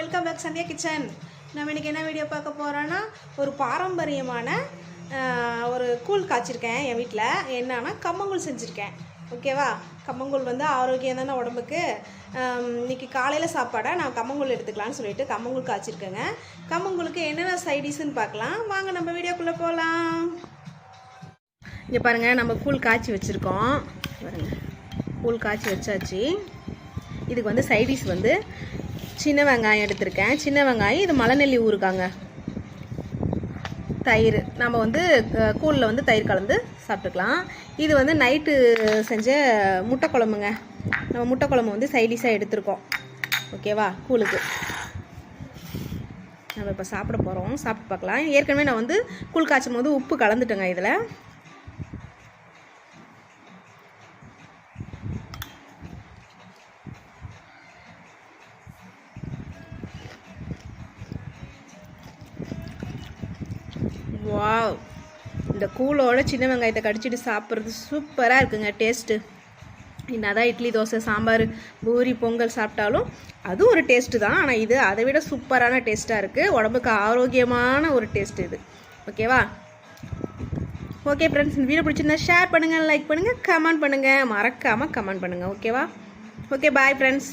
Welcome back Sandhya kitchen நம்ம இன்றைக்கி என்ன வீடியோ பார்க்க போகிறோன்னா ஒரு பாரம்பரியமான ஒரு கூழ் காய்ச்சிருக்கேன் என் வீட்டில் என்னன்னா கம்மங்கூழ் செஞ்சுருக்கேன். ஓகேவா கம்மங்கூழ் வந்து ஆரோக்கியம் தானே உடம்புக்கு. இன்றைக்கி இன்னைக்கு காலையில் சாப்பாடை நான் கம்மங்கூழ் எடுத்துக்கலாம்னு சொல்லிட்டு கம்மங்கூழ் காய்ச்சிருக்கேங்க. கம்மங்கூழுக்கு என்னென்ன சைடிஷ்னு பார்க்கலாம். வாங்க நம்ம வீடியோக்குள்ளே போகலாம் இங்கே பாருங்கள் நம்ம கூழ் காய்ச்சி வச்சுருக்கோம். பாருங்கள் கூழ் காய்ச்சி வச்சாச்சு. இதுக்கு வந்து சைடிஷ் வந்து சின்ன வெங்காயம் எடுத்திருக்கேன். சின்ன வெங்காயம் இது மலைநெல்லி ஊறுக்காங்க தயிர். நம்ம வந்து கூழில் வந்து தயிர் கலந்து சாப்பிட்டுக்கலாம். இது வந்து நைட்டு செஞ்ச முட்டை குழம்புங்க. நம்ம முட்டை குழம்பு வந்து சைடிஷாக எடுத்திருக்கோம். ஓகேவா கூழுக்கு. நம்ம இப்போ சாப்பிட போகிறோம் சாப்பிட்டு பார்க்கலாம். ஏற்கனவே நான் வந்து கூழ் காய்ச்சும் போது உப்பு கலந்துட்டேங்க இதில். வாவ் இந்த கூழோட சின்ன வெங்காயத்தை கடிச்சிட்டு சாப்பிட்றது சூப்பராக இருக்குங்க டேஸ்ட்டு என்னதான் இட்லி தோசை சாம்பார் பூரி பொங்கல் சாப்பிட்டாலும் அதுவும் ஒரு டேஸ்ட்டு தான். ஆனால் இது அதை விட சூப்பரான டேஸ்ட்டாக இருக்குது உடம்புக்கு ஆரோக்கியமான ஒரு டேஸ்ட் இது. ஓகேவா ஓகே ஃப்ரெண்ட்ஸ் இந்த வீடியோ பிடிச்சிருந்தா ஷேர் பண்ணுங்கள் லைக் பண்ணுங்கள் கமெண்ட் பண்ணுங்கள் மறக்காமல் கமெண்ட் பண்ணுங்கள் ஓகேவா ஓகே பாய் ஃப்ரெண்ட்ஸ்